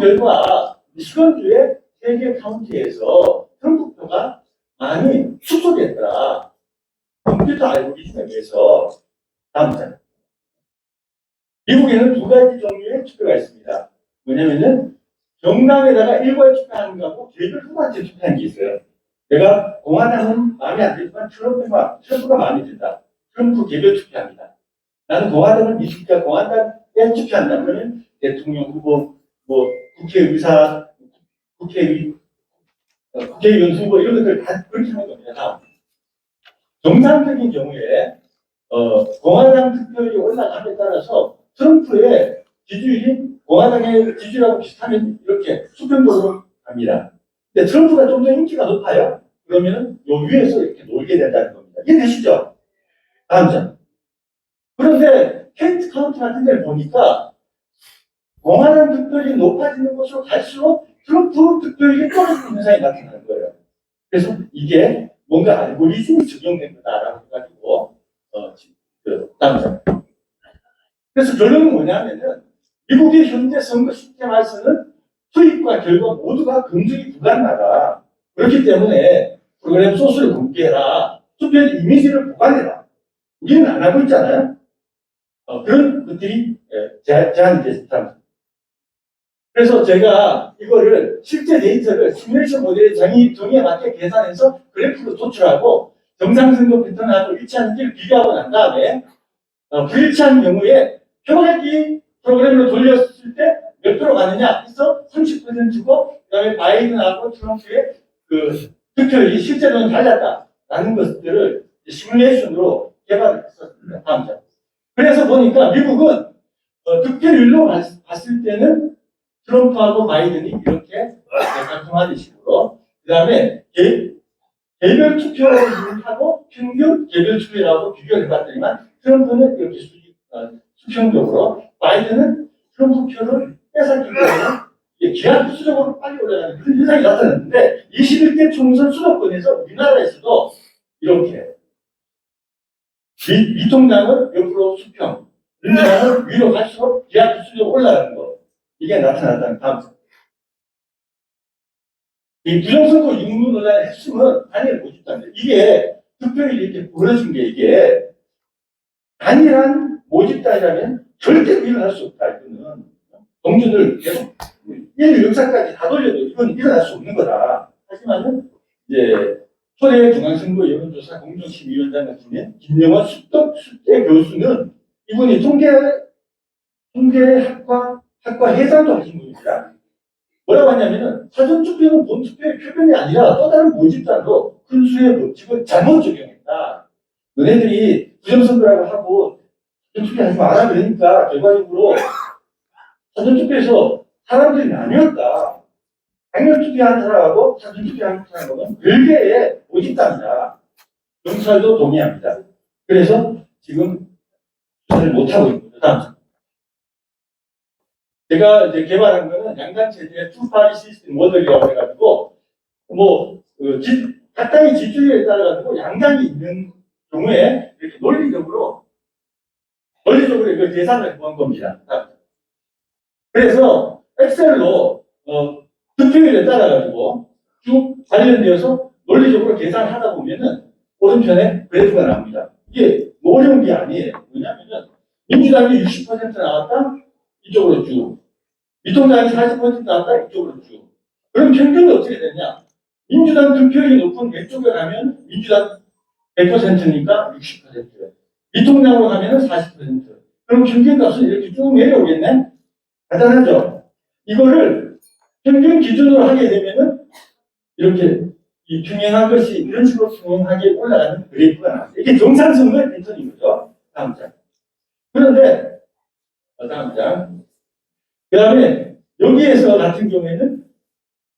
결과 미시건주의 세개 카운티에서 트럼프 표가 많이 축소됐더라. 컴퓨터 알고리즘에 의해서 다음 장. 미국에는 두 가지 종류의 투표가 있습니다. 뭐냐면은 정당에다가 일괄 투표하는 거하고 개별 후보한테 투표하는 게 있어요. 내가 공화당은 마음에 안 들지만 트럼프가 트럼프가 마음에 든다. 트럼프 개별 투표합니다. 나는 공화당을 믿으니까 공화당에 투표한다. 그러면 대통령 후보, 뭐 국회의사, 국회의 어, 국회의원 후보 이런 것들 다 그렇게 하는 겁니다. 정상적인 경우에 어, 공화당 투표율이 올라감에 따라서 트럼프의 지지율이 공화당의 지지율하고 비슷하면 이렇게 수평적으로 갑니다. 근데 트럼프가 좀 더 인기가 높아요. 그러면 요 위에서 이렇게 놀게 된다는 겁니다. 이해되시죠? 다음 장. 그런데 켄트 카운티 같은 데를 보니까 공화당 득표율이 높아지는 곳으로 갈수록 트럼프 득표율이 떨어지는 현상이 나타나는 거예요. 그래서 이게 뭔가 알고리즘이 적용된 거다라고 해가지고 어, 그 다음 장. 그래서 결론은 뭐냐면은 미국의 현재 선거 시스템에서는 투입과 결과 모두가 검증이 불가능하다. 그렇기 때문에 프로그램 소스를 공개해라. 투표 이미지를 보관해라. 우리는 안 하고 있잖아요. 어, 그런 것들이 예, 제- 제한이 됐습니다. 그래서 제가 이거를 실제 데이터를 시뮬레이션 모델의 정의, 정의에 맞게 계산해서 그래프로 도출하고 정상선거 패턴하고 일치하는지를 비교하고 난 다음에 어, 불일치한 경우에 표각이 프로그램으로 돌렸을 때 몇 프로 가느냐 해서 30%고 그다음에 바이든하고 트럼프의 그 득표율이 실제로는 달랐다라는 것들을 시뮬레이션으로 개발했었습니다. 다음 장. 그래서 보니까 미국은 어, 득표율로 봤- 봤을 때는 트럼프하고 바이든이 이렇게 작동하는 식으로. 그 다음에 개별 투표하고 평균 개별 투표라고 비교를 해봤더니만 트럼프는 이렇게 수, 어, 수평적으로 바이든은 트럼프 표를 때문에 이게 기하급수적으로 빨리 올라가는 그런 현상이 나타났는데 21대 총선 수도권에서 우리나라에서도 이렇게 미, 미통당은 옆으로 수평, 민주당은 위로 갈수록 기하급수적으로 올라가는 거 이게 나타났다는 장. 이 부정선거 논란의 핵심은 단일 모집단데 이게 투표율이 이렇게 벌어진 게 이게 단일한 모집단이라면 절대 일어날 수 없다 이거는 동전을 계속 인류 역사까지 다 돌려도 이건 일어날 수 없는 거다. 하지만은 이제 초대 중앙선거 여론조사 공정심의위원장 같은 김영환 숙덕 숙대 교수는 이분이 통계 통계학과 학과 해상도 하신 분입니다. 뭐라고 하냐면은 사전 투표는 본 투표의 표본이 아니라 또 다른 모집단으로 큰 수의 법칙을 잘못 적용했다. 너네들이 부정선거라고 하고 사전 투표 하지 마라 그러니까 결과적으로 사전 투표에서 사람들이 나뉘었다. 당일 투표한 사람하고 사전 투표한 사람하고는 별개의 모집단이다. 경찰도 동의합니다. 그래서 지금 수사를 못하고 있습니다. 제가 이제 개발한 거는 양당 체제의 투파리 시스템 모델이라고 해가지고 뭐 그, 지, 각당의 지지율에 따라 가지고 양당이 있는 경우에 이렇게 논리적으로 논리적으로 이걸 계산을 해본 겁니다. 그래서 엑셀로 어, 득표율에 따라 가지고 쭉 관련되어서 논리적으로 계산하다 보면은 오른편에 그래프가 나옵니다. 이게 뭐 어려운 게 아니에요. 뭐냐면은 민주당이 60% 나왔다 이쪽으로 쭉 미통당이 40% 나왔다 이쪽으로 쭉 그럼 평균이 어떻게 되냐? 민주당 득표율이 높은 왼쪽에 가면 민주당 100%니까 60%. 미통당으로 가면은 40%. 그럼 평균값은 이렇게 쭉 내려오겠네? 간단하죠? 이거를 평균 기준으로 하게 되면은 이렇게 이 평행한 것이 이런 식으로 평행하게 올라가는 그래프가 나와요. 이게 정상선거의 패턴인 거죠. 다음 장. 그런데, 어, 다음 장. 그 다음에 여기에서 같은 경우에는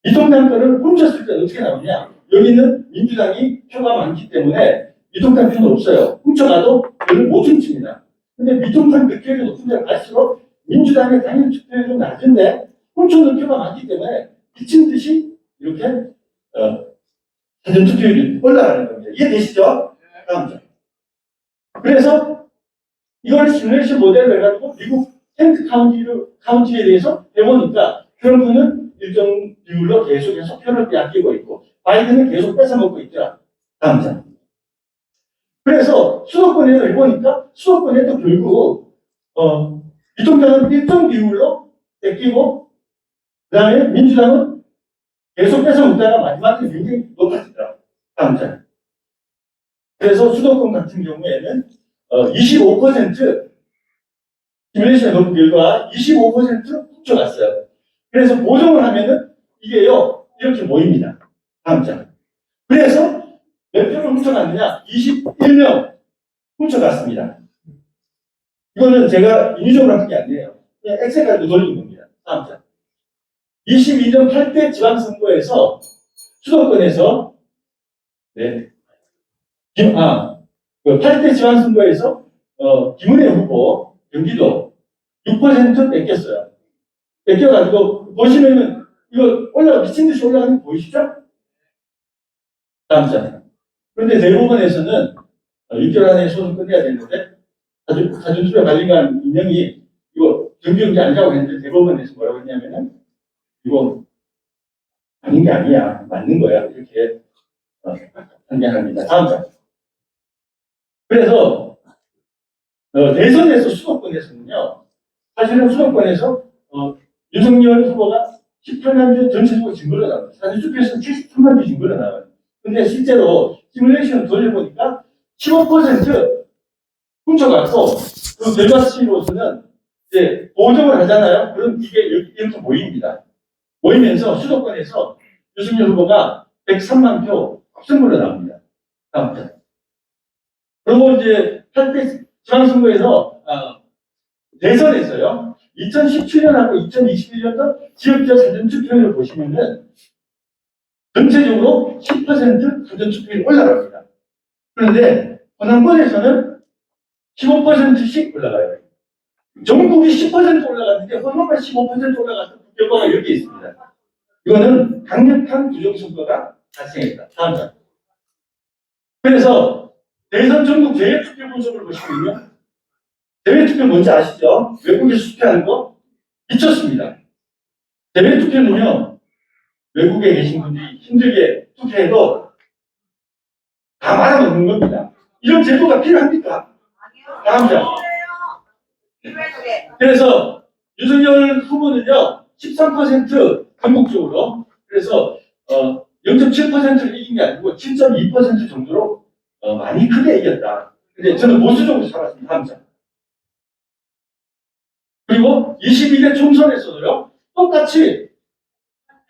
미통당 거를 훔쳤을 때 어떻게 나오냐. 여기는 민주당이 표가 많기 때문에 미통당 표는 없어요. 훔쳐가도 별로 못 훔칩니다. 근데 미통당 득표율이 높은 데 갈수록 민주당의 당일 좀 낮은데 훔쳐놓은 표가 많기 때문에 미친 듯이 이렇게 어, 사전 투표율이 올라가는 겁니다. 이해되시죠? 다음 장. 그래서 이걸 시뮬레이션 모델을 해가지고 미국 텐트 카운티를, 카운티에 대해서 해보니까 트럼프는 일정 비율로 계속해서 표를 빼앗기고 있고 바이든은 계속 뺏어먹고 있더라. 다음 장. 그래서 수도권에도 해보니까 수도권에도 결국 어, 이통당은 일정 비율로 뺏기고 그 다음에 민주당은 계속 뺏어먹다가 마지막에 굉장히 높아지더라. 다음 장. 그래서 수도권 같은 경우에는 어, 25% 시뮬레이션 높은 결과 25% 훔쳐갔어요. 그래서 보정을 하면은 이게요, 이렇게 모입니다. 다음 장. 그래서 몇 표를 훔쳐갔느냐? 21명 훔쳐갔습니다. 이거는 제가 인위적으로 한 게 아니에요. 그냥 엑셀 가지고 돌린 겁니다. 다음 장. 22년 8대 지방선거에서 수도권에서 네. 김, 아, 그 8대 지방선거에서 어, 김은혜 후보 경기도 6% 뺏겼어요. 뺏겨가지고 보시면은 이거 올라가 미친 듯이 올라가는 거 보이시죠? 다음 장. 그런데 대법원에서는 어, 6개월 안에 소송 끝내야 되는데 사전투표 관리관 인명이 이거 정규영지 아니라고 했는데 대법원에서 뭐라고 했냐면은 이거 아닌 게 아니야 맞는 거야 이렇게 어, 판단합니다. 다음 장. 그래서 어, 대선에서 수도권에서는요 사실은 수도권에서 어, 윤석열 후보가 18만 주 전체적으로 증거로 나와요. 사전투표에서 73만 주 증거로 나와요. 근데 실제로 시뮬레이션 돌려보니까 15% 훔쳐갔고 그 결과치로서는 이제 보정을 하잖아요. 그럼 이게 이렇게, 모입니다. 모이면서 수도권에서 유승열 후보가 103만 표 합승물로 나옵니다. 다음 장. 그리고 이제 8대 지방선거에서 아, 대선에서요. 2017년하고 2021년도 지역적 사전투표율을 보시면은 전체적으로 10% 사전투표율이 올라갑니다. 그런데 호남권에서는 15%씩 올라가요. 전국이 10% 올라갔는데 호남만 15% 올라가서 그 결과가 여기 있습니다. 이거는 강력한 부정선거가 발생했다. 다음 장. 그래서 대선 전국 대외투표 분석을 보시면요. 대외투표 뭔지 아시죠? 외국에서 투표하는 거 미쳤습니다. 대외투표는요. 외국에 계신 분들이 힘들게 투표해도 다 말아먹는 겁니다. 이런 제도가 필요합니까? 다음 장. 그래서 윤석열 후보는요, 13% 전국적으로 그래서 어, 0.7%를 이긴 게 아니고 7.2% 정도로 어, 많이 크게 이겼다. 근데 저는 보수적으로 살았습니다. 장. 그리고 22대 총선에서도요, 똑같이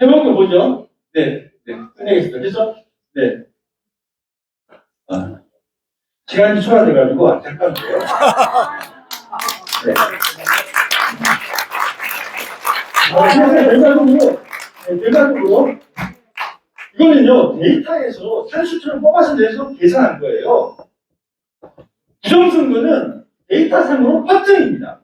해본 거 보죠? 네, 네, 끝내겠습니다. 그래서, 네. 아, 시간이 초과돼가지고 안타까운데요. 네. 아, 그래서 결과적으로, 네, 결과적으로, 이거는요, 데이터에서 산수처럼 뽑아서 내서 계산한 거예요. 부정선거는 데이터상으로 확정입니다.